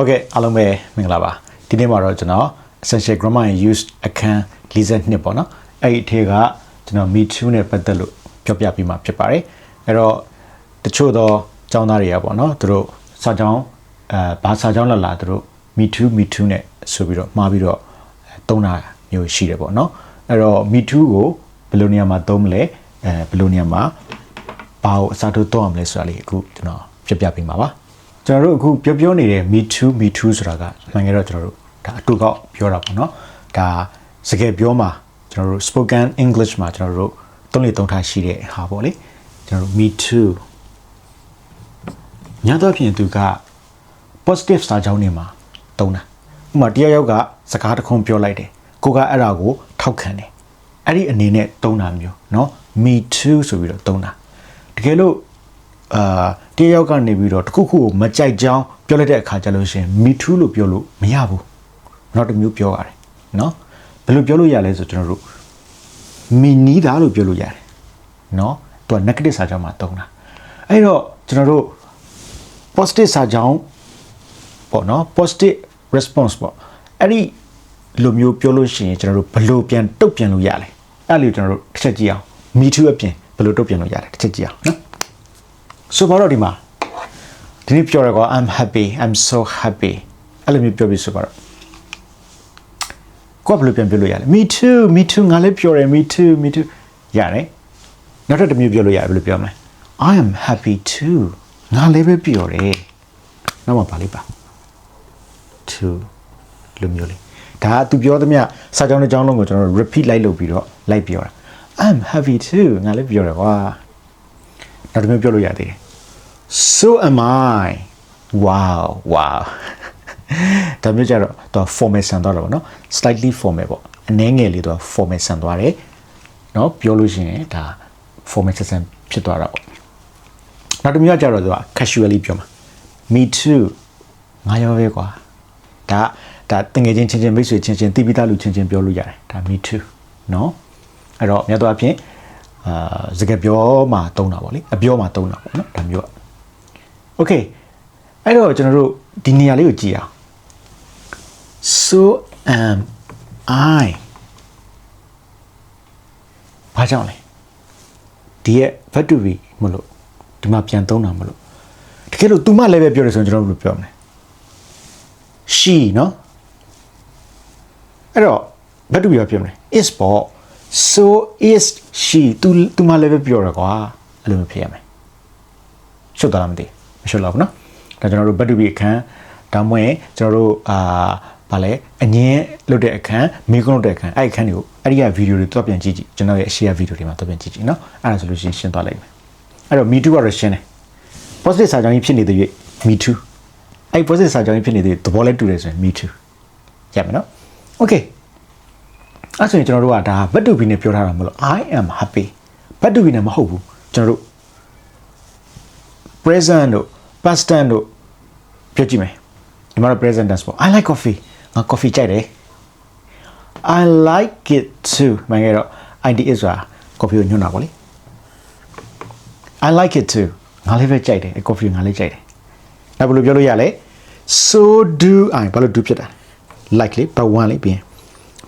ဟုတ်ကဲ့အားလုံးပဲမင်္ဂလာပါဒီနေ့မှာတော့ကျွန်တော် essential grammar and use အခန်း42ပေါ့နော်အဲ့ဒီအထက်ကကျွန်တော် me too နဲ့ပတ်သက်လို့ပြောပြပေးမှာဖြစ်ပါတယ်အဲ့တော့တချို့သောចောင်းသားတွေကပေါ့နော်သူတို့စာကြောင်းအဲဘာစာကြောင်းလာလာသူတို့ me too me too နဲ့ဆိုပြီးတော့မှားပြီးတော့သုံးတာမျိုးရှိတယ်ပေါ့နော်အဲ့တော့ me too ကိုဘယ်လိုနေရာမှာသုံးမလဲအဲဘယ်လိုနေရာမှာဘာကိုအစားထိုးသုံးရမလဲဆိုတာလေးအခုကျွန်တော်ပြပြပေးမှာပါ ကျွန်တော်တို့အခုပြောပြောနေတဲ့ me too me too ဆိုတာကမှန်ကြတော့ကျွန်တော်တို့ဒါအတူကောက်ပြောတာပေါ့နော်ဒါစကားပြောမှာကျွန်တော်တို့ spoken english မှာကျွန်တော်တို့သုံးလေသုံးထားရှိတဲ့ဟာပေါ့လေကျွန်တော်တို့ me too ညတော့ဖြင့်သူက positive စာကြောင်းနေမှာသုံးတာဥပမာတယောက်ယောက်ကစကားတစ်ခုပြောလိုက်တယ်ကိုကအဲ့ဒါကိုထောက်ခံတယ်အဲ့ဒီအနေနဲ့သုံးတာမျိုးเนาะ me too ဆိုပြီးတော့သုံးတာတကယ်လို့ အာတယောက်ကနေပြီးတော့တခုခုကိုမကြိုက်ကြောင်းပြောလိုက်တဲ့အခါကျလို့ရှင်မီထူးလို့ပြောလို့မရဘူးနောက်တစ်မျိုးပြောရတယ်နော်ဘယ်လိုပြောလို့ရလဲဆိုကျွန်တော်တို့မီနီးတာလို့ပြောလို့ရတယ်နော်သူက negative စာကြောင်းမှာတုံးတာအဲ့တော့ကျွန်တော်တို့ positive စာကြောင်းပေါ့နော် positive response ပေါ့အဲ့ဒီလိုမျိုးပြောလို့ရှိရင်ကျွန်တော်တို့ဘယ်လိုပြန်တုတ်ပြန်လို့ရလဲအဲ့လိုကျွန်တော်တို့တစ်ချက်ကြည့်အောင် me too အပြင်ဘယ်လိုတုတ်ပြန်လို့ရလဲတစ်ချက်ကြည့်အောင်နော် ဆိုပါတော့ဒီမှာဒီနေ့ပြောရကော I'm happy I'm so happy အဲ့လိုမျိုးပြောပြီးဆိုပါတော့ကိုကဘယ်လိုပြန်ပြောလို့ရလဲ me too me too ငါလည်းပြောတယ် me too me too ရတယ်နောက်ထပ်တစ်မျိုးပြောလို့ရတယ်ဘယ်လိုပြောမလဲ I am happy too ငါလည်းပဲပြောတယ်နောက်မှပါလိမ့်ပါ too လိုမျိုးလေးဒါကသူပြောသမျှစာကြောင်းတစ်ကြောင်းလုံးကိုကျွန်တော်တို့ repeat လိုက်လုပ်ပြီးတော့လိုက်ပြောတာ I'm happy too ငါလည်းပြောတယ်ကွာ နောက်တစ်မျိုးပြောလို့ရသေးတယ် so am i wow wow ဒါမျိုးကြတော့သူက formal ဆန်သွားတယ်ပေါ့နော် slightly formal ပေါ့အနည်းငယ်လေးသူက formal ဆန်သွားတယ်နော်ပြောလို့ရှိရင်ဒါ formal ဆန်ဖြစ်သွားတာပေါ့နောက်တစ်မျိုးကကြတော့သူက casually ပြောမှာ me too ငါရောပဲကွာဒါဒါတငယ်ချင်းချင်းချင်းမိတ်ဆွေချင်းချင်းတိပိသားလူချင်းချင်းပြောလို့ရတယ်ဒါ me too နော်အဲ့တော့မြတ်သောအဖြစ် အာစကားပြောမှာတုံးတာပေါ့လေအပြောမှာတုံးတာပေါ့နော်ဒါမျိုးอ่ะ okay အဲ့တော့ကျွန်တော်တို့ဒီနေရာလေးကိုကြည့်အောင် so am i ဘာကြောင့်လဲဒီရဲ့ verb to be မလို့ဒီမှာပြန်သုံးတာမလို့တကယ်လို့ तू မလည်းပဲပြောတယ်ဆိုရင်ကျွန်တော်တို့ဘယ်လိုပြောမလဲ she เนาะအဲ့တော့ verb to be ကပြောမလဲ is ပေါ့ so is she तू तू မလည်းပဲပြောရကွာအဲ့လိုမျိုးဖြစ်ရမယ်ရှုပ်သွားလားမသိမရှုပ်တော့ဘူးเนาะဒါကျွန်တော်တို့ verb to be အခန်းဒါမှမဟုတ်ကျွန်တော်တို့အာဗာလဲအငင်းလုတ်တဲ့အခန်းမေကွန်းလုတ်တဲ့အခန်းအဲ့ဒီအခန်းတွေကိုအဲ့ဒီကဗီဒီယိုတွေတွက်ပြန်ကြည့်ကြည့်ကျွန်တော်ရဲ့ share ဗီဒီယိုတွေမှာတွက်ပြန်ကြည့်ကြည့်เนาะအဲ့ဒါဆိုလို့ရှိရင်ရှင်းသွားလိုက်မယ်အဲ့တော့ me too ကတော့ရှင်းတယ် positive စာကြောင်းကြီးဖြစ်နေတဲ့၍ me too အဲ့ positive စာကြောင်းကြီးဖြစ်နေတဲ့သဘောလဲတူတယ်ဆိုရင် me too ရမယ်เนาะ okay အဲ့ဆိုရင်ကျွန်တော်တို့ကဒါဘတ်တူဘီနဲ့ပြောထားတာမလို့ I am happy ဘတ်တူဘီနဲ့မဟုတ်ဘူးကျွန်တော်တို့ present တို့ past tense တို့ပြောကြည့်မယ်ဒီမှာတော့ present tense ပေါ့ I like coffee ငါ coffee ကြိုက်တယ် I like it too မှန်ခဲ့တော့ ID is ဆိုတာ coffee ကိုညွှန်းတာပေါ့လေ I like it too ငါလည်းပဲကြိုက်တယ် coffee ကိုငါလည်းကြိုက်တယ်နောက်ဘယ်လိုပြောလို့ရလဲ so do I ဘာလို့ do ဖြစ်တာ like လေဘ1လေးပြင်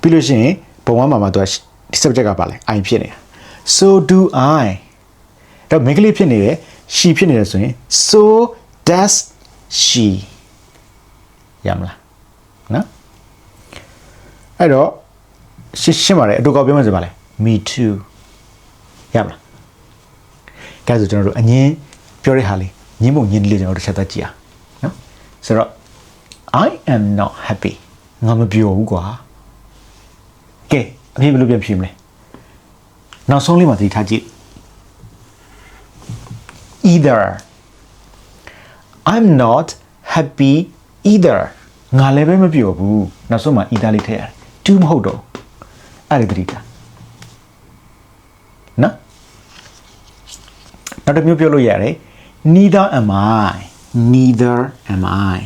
ပြီးလို့ရှိရင် ဘ1မှာမှာသူကဒီ subject ကပါလဲ I ဖြစ်နေတာ so do I တော့မိန်းကလေးဖြစ်နေတယ် she ဖြစ်နေတယ်ဆိုရင် so does she ရမလားနော်အဲ့တော့ရှင်းရှင်းပါတယ်အတူကောက်ပြောမှဆိုပါလဲ me too ရမလားကဲဆိုကျွန်တော်တို့အငင်းပြောတဲ့ဟာလေးညင်းပုံညင်းလေးကျွန်တော်တို့တစ်ချက်သက်ကြည့်အောင်နော်ဆိုတော့ I am not happy ငါမပြောဘူးကွာ ကဲအဖေဘယ်လိုပြန်ဖြေမလဲနောက်ဆုံးလေးမှာသတိထားကြည့် either I'm not happy either ငါလည်းပဲမပြောဘူးနောက်ဆုံးမှာ either လေးထည့်ရတယ် do မဟုတ်တော့အဲ့ဒါသတိထားနော်နောက်တစ်မျိုးပြောလို့ရတယ် neither am I neither am I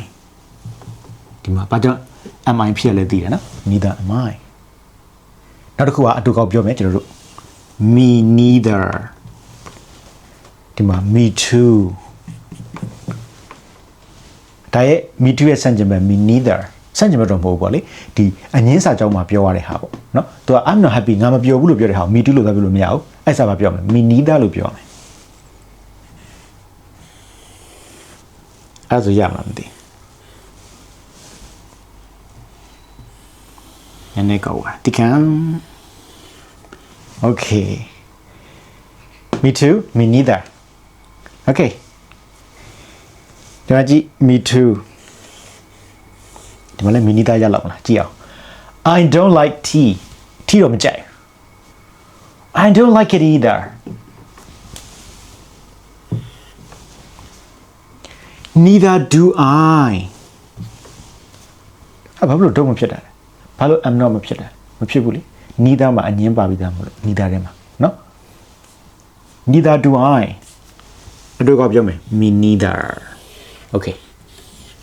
ဒီမှာဘာကြောင့် am I ဖြစ်ရလဲသိတယ်နော် neither am I နောက်တစ်ခုကအတူကောက်ပြောမယ်ကျွန်တော်တို့ me neither ဒီမှာ me too ဒါရဲ့ me too ရဲ့ဆန့်ကျင်ဘက် me neither ဆန့်ကျင်ဘက်တော့မဟုတ်ဘူးပေါ့လေဒီအငင်းစာကြောင်းမှာပြောရတဲ့ဟာပေါ့နော်သူက I'm not happy ငါမပြောဘူးလို့ပြောတဲ့ဟာကို me too လို့ပြောလို့မရဘူးအဲ့စာပါပြောမယ် me neither လို့ပြောမယ်အဲ့ဒါဆိုရမှာမသိန ည်းနည်းကောပါဒီကံ okay me too me neither okay ဒီမှာကြည့် me too ဒီမှာလည်း me neither ရလောက်မလားကြည့်အောင် I don't like tea tea တော့မကြိုက်ဘူး I don't like it either neither do I ဟာဘာလို့တော့မဖြစ်တာလဲ ဘာလို့ I'm not မဖြစ်လဲမဖြစ်ဘူးလေနီးသားမှာအငင်းပါပြီးသားမလို့နီးသားထဲမှာနော်နီးသား do I အတို့ကပြောမယ် me neither okay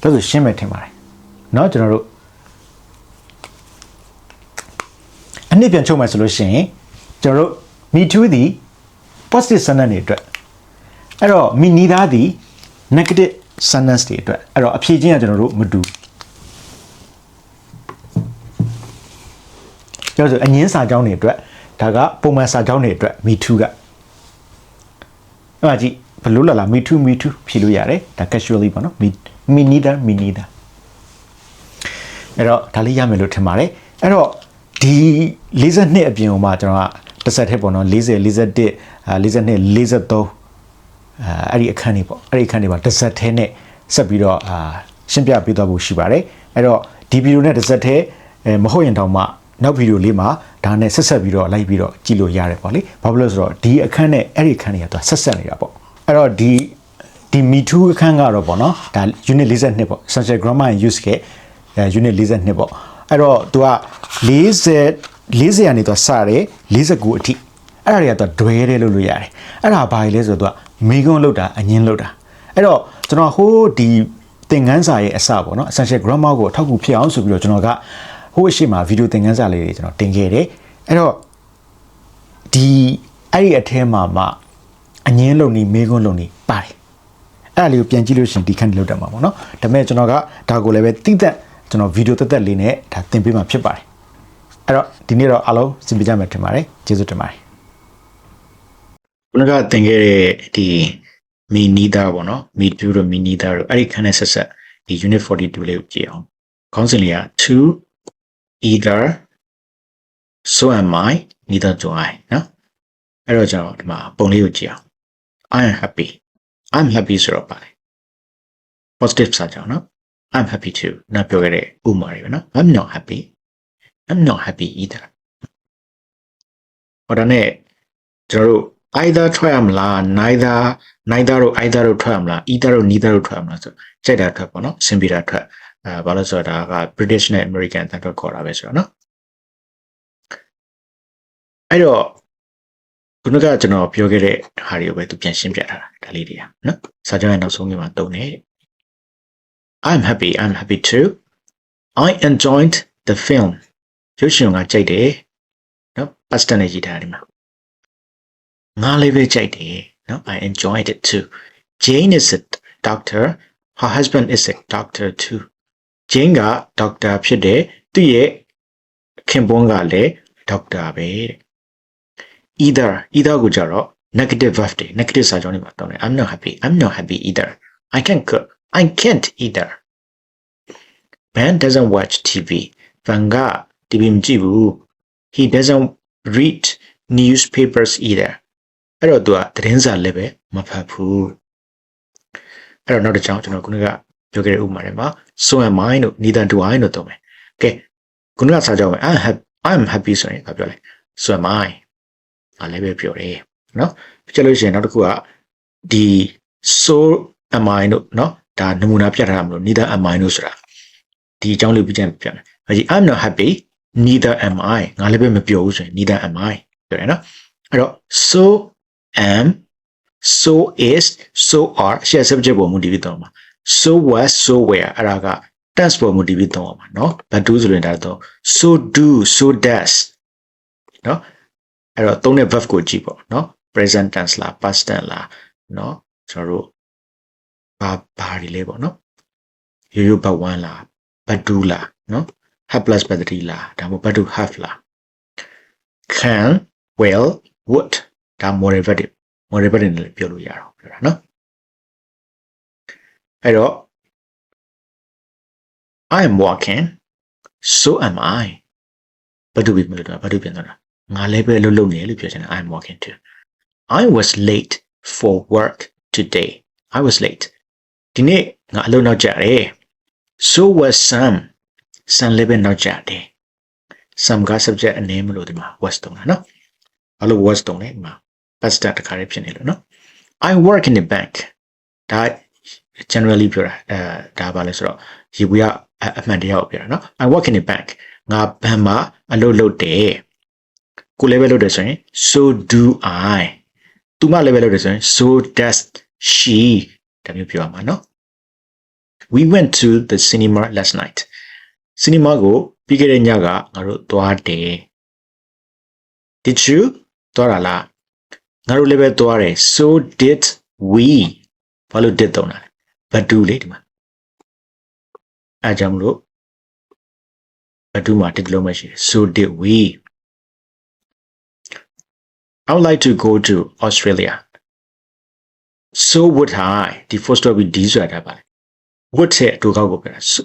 ဒါဆိုရှင်းမယ်ထင်ပါတယ်နော်ကျွန်တော်တို့အနှစ်ပြန်ချုပ်မယ်ဆိုလို့ရှိရင်ကျွန်တော်တို့ me too သည် positive sentence တွေအတွက်အဲ့တော့ me neither သည် negative sentence တွေအတွက်အဲ့တော့အဖြေချင်းကကျွန်တော်တို့မတူဘူး န်တော်ဆိုအငင်းစာကြောင်းတွေအတွက်ဒါကပုံမှန်စာကြောင်းတွေအတွက် me too ကအဲ့ဒါကြည့်ဘလို့လာလာ me too me too ဖြေလို့ရတယ်ဒါ casually ပေါ့နော် me me neither me neither အဲ့တော့ဒါလေးရမယ်လို့ထင်ပါတယ်အဲ့တော့ဒီ42အပြင်ကိုမှကျွန်တော်ကတစ်ဆက်ထက်ပေါ့နော်40 41 42 43အာအဲ့ဒီအခန်းတွေပေါ့အဲ့ဒီအခန်းတွေပါတစ်ဆက်ထဲနဲ့ဆက်ပြီးတော့အာရှင်းပြပေးသွားဖို့ရှိပါတယ်အဲ့တော့ဒီဗီဒီယိုနဲ့တစ်ဆက်ထဲအဲမဟုတ်ရင်တောင်မှ နောက်ဗီဒီယိုလေးမှာဒါနဲ့ဆက်ဆက်ပြီးတော့လိုက်ပြီးတော့ကြည့်လို့ရတယ်ပေါ့လေဘာဖြစ်လို့ဆိုတော့ဒီအခန်းနဲ့အဲ့ဒီအခန်းတွေကသူဆက်ဆက်နေတာပေါ့အဲ့တော့ဒီဒီ me too အခန်းကတော့ပေါ့နော်ဒါ unit 42ပေါ့ social grammar and use ခဲ့ unit 42ပေါ့အဲ့တော့သူက40 40ကနေသူစတယ်49အထိအဲ့ဒါတွေကသူဒွဲတယ်လို့လို့ရတယ်အဲ့ဒါဘာကြီးလဲဆိုတော့သူကမိကွန်းလောက်တာအငင်းလောက်တာအဲ့တော့ကျွန်တော်ဟိုးဒီသင်ခန်းစာရဲ့အစပေါ့နော် essential grammar ကိုအထောက်အကူဖြစ်အောင်ဆိုပြီးတော့ကျွန်တော်က ဟိုးအရှိမဗီဒီယိုသင်ခန်းစာလေးတွေကျွန်တော်တင်ခဲ့တယ်အဲ့တော့ဒီအဲ့ဒီအထဲမှာမှအငင်းလုံနေမေကွန်းလုံနေပါတယ်အဲ့ဒါလေးကိုပြန်ကြည့်လို့ရှိရင်ဒီခန်းလောက်တက်မှာပေါ့နော်ဒါပေမဲ့ကျွန်တော်ကဒါကိုလည်းပဲတိသက်ကျွန်တော်ဗီဒီယိုတက်တက်လေးနဲ့ဒါသင်ပေးမှာဖြစ်ပါတယ်အဲ့တော့ဒီနေ့တော့အားလုံးစင်ပြကြမယ်ထင်ပါတယ်ကျေးဇူးတင်ပါတယ်ခုနကသင်ခဲ့တဲ့ဒီမီနီဒါပေါ့နော်မီ2တို့မီနီဒါတို့အဲ့ဒီခန်းနဲ့ဆက်ဆက်ဒီ unit 42လေးကိုကြည့်အောင်ခေါင်းစဉ်လေးက2 either so am i neither do i နော်အဲ့တော့ကျွန်တော်ဒီမှာပုံလေးကိုကြည့်အောင် i am happy i'm happy ဆိုတော့ပါတယ် positive စာကြောင်းနော် i'm happy too နောက်ပြောခဲ့တဲ့ဥမာတွေပဲနော် i'm not happy i'm not happy either ဟောဒါနဲ့ကျွန်တော်တို့ either ထွက်ရမလား neither neither တို့ either တို့ထွက်ရမလား either တို့ neither တို့ထွက်ရမလားဆိုကြိုက်တာထွက်ပေါ့နော်စင်ပီတာထွက် အဲဘာလို့ဆိုတော့ဒါက British နဲ့ American တန်ထွက်ခေါ်တာပဲဆိုတော့နော်အဲ့တော့ခုနကကျွန်တော်ပြောခဲ့တဲ့ဟာတွေကိုပဲသူပြန်ရှင်းပြထားတာဒါလေးတွေကနော်စာကြောင်းရဲ့နောက်ဆုံးကမှာတုံနေ I'm happy I'm happy too I enjoyed the film ရုပ်ရှင်ကကြိုက်တယ်နော် past tense နဲ့ရေးထားတယ်ဒီမှာငါလည်းပဲကြိုက်တယ်နော် I enjoyed it too Jane is a doctor her husband is a doctor too Jane က doctor ဖြစ်တယ်သူ့ရဲ့ခင်ပွန်းကလည်း doctor ပဲတဲ့ either either ကိုကြတော့ negative verb တွေ negative စာကြောင်းတွေမှာတောင်းတယ် I'm not happy I'm not happy either I can't cook I can't either Ben doesn't watch TV ဗန်က TV မကြည့်ဘူး He doesn't read newspapers either အဲ့တော့သူကသတင်းစာလည်းပဲမဖတ်ဘူးအဲ့တော့နောက်တစ်ကြောင်းကျွန်တော်ခုနက ပြောခဲ့တဲ့ဥပမာတွေမှာ so am I တို့ neither do I တို့သုံးမယ်ကဲခုနကစာကြောင်းပဲ I'm happy I'm happy ဆိုရင်ဘာပြောလဲ so am I အားလည်းပဲပြောတယ်နော်ကြည့်လို့ရှိရင်နောက်တစ်ခုကဒီ so am I တို့နော်ဒါနမူနာပြထားတာမလို့ neither am I တို့ဆိုတာဒီအကြောင်းလေးပြချင်ပြမယ်။အဲဒီ I'm not happy neither am I ငါလည်းပဲမပြောဘူးဆိုရင် neither am I ပြောရနော်။အဲ့တော့ so am so is so are ရှေ့ subject ပေါ်မူတည်ပြီးတော့မှာ so was so were အဲ့ဒါက tense ပေါ်မူတည်ပြီးတော့မှာနော်။ but do ဆိုရင်ဒါတော့ so do so does နော်။အဲ့တော့သုံးတဲ့ verb ကိုကြည့်ပေါ့နော်။ present tense လား past tense လားနော်။ကျွန်တော်တို့ဘာဘာတွေလဲပေါ့နော်ရိုးရိုးဘတ်1လားဘတ်2လားနော် have plus ဘတ်3လားဒါမှမဟုတ်ဘတ်2 have လား can will would ဒါ moral verb တွေ moral verb တွေနဲ့လည်းပြောလို့ရတော့ပြောတာနော်အဲ့ တော့ I am walking so am I ဘာလို့ပြီးမလို့တော့ဘာလို့ပြန်တော့တာငါလည်းပဲလှုပ်လှုပ်နေတယ်လို့ပြောချင်တယ် I am walking too I was late for work today I was late ဒီနေ့ငါအလုပ်နောက်ကျတယ် so was Sam Sam လည်းပဲနောက်ကျတယ် Sam က subject အနေမလို့ဒီမှာ was တုံးတာနော်ဘာလို့ was တုံးလဲဒီမှာ past tense တစ်ခါလေးဖြစ်နေလို့နော် I work in the bank ဒါ generally ပြောတာအဲဒါပါလဲဆိုတော့ရေဘူးကအအမှန်တရားကိုပြောတာနော် I work in the bank ငါဘဏ်မှာအလုပ်လုပ်တယ်ကိုလည်းပဲလုပ်တယ်ဆိုရင် so do I သူမလည်းပဲလုပ်တယ်ဆိုရင် so does she ဒါမျိုးပြောရမှာနော် We went to the cinema last night cinema ကိုပြီးခဲ့တဲ့ညကငါတို့သွားတယ် Did you သွားတာလားငါတို့လည်းပဲသွားတယ် so did we ဘာလို့ did တုံးတာလဲ ဘတ်တူလေဒီမှာအဲကြောင့်မလို့ဘတ်တူမှာ did လုံးမရှိတယ် so did we I would like to go to Australia so would I ဒီ first word ဒီဆိုတာပါလေ would ရဲ့အတူကောက်ကိုပြောတာ So,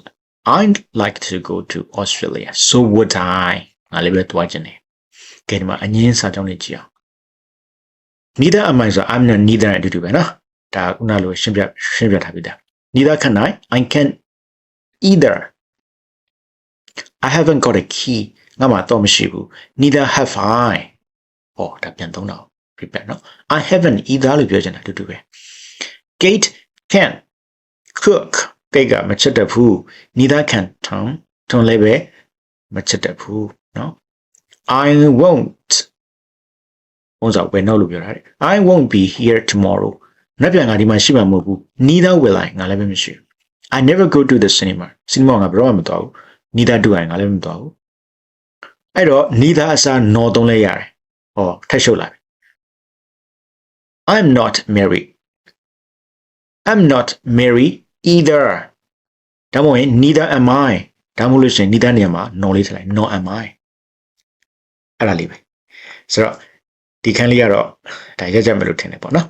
I'd like to go to Australia so would I ငါလည်းပဲသွားခြင်းတယ်ကဲဒီမှာအငင်းစာကြောင်းလေးကြည့်အောင် neither am I ဆိုတော့ I'm not neither အတူတူပဲနော် ဒါခုနလိုရှင်းပြရှင်းပြထားပြီးသား neither can i i can either i haven't got a key ငါမှတော့မရှိဘူး neither have i ဟောဒါပြန်သုံးတော့ repeat နော် i haven't either လို့ပြောချင်တာတူတူပဲ gate can cook ကိတ်ကမချက်တတ်ဘူး neither can tom tom လည်းပဲမချက်တတ်ဘူးနော် i won't ဘုံစားဝယ်နောက်လို့ပြောတာလေ i won't be here tomorrow နောက်ပြန်ငါဒီမှာရှိမှာမဟုတ်ဘူး neither will I ငါလည်းပဲမရှိဘူး I never go to the cinema cinema ငါဘယ်တော့မှမသွားဘူး neither do I ငါလည်းမသွားဘူးအဲ့တော့ neither အစား no သုံးလဲရတယ်ဟောထပ်ရှုပ်လာပြီ I'm not married I'm not married either ဒါမှမဟုတ်ရင် neither am I ဒါမှမဟုတ်လို့ရှိရင် neither နေရာမှာ no လေးထည့်လိုက် no am I အဲ့ဒါလေးပဲဆိုတော့ဒီခန်းလေးကတော့ဒါရက်ကြမယ်လို့ထင်တယ်ပေါ့နော်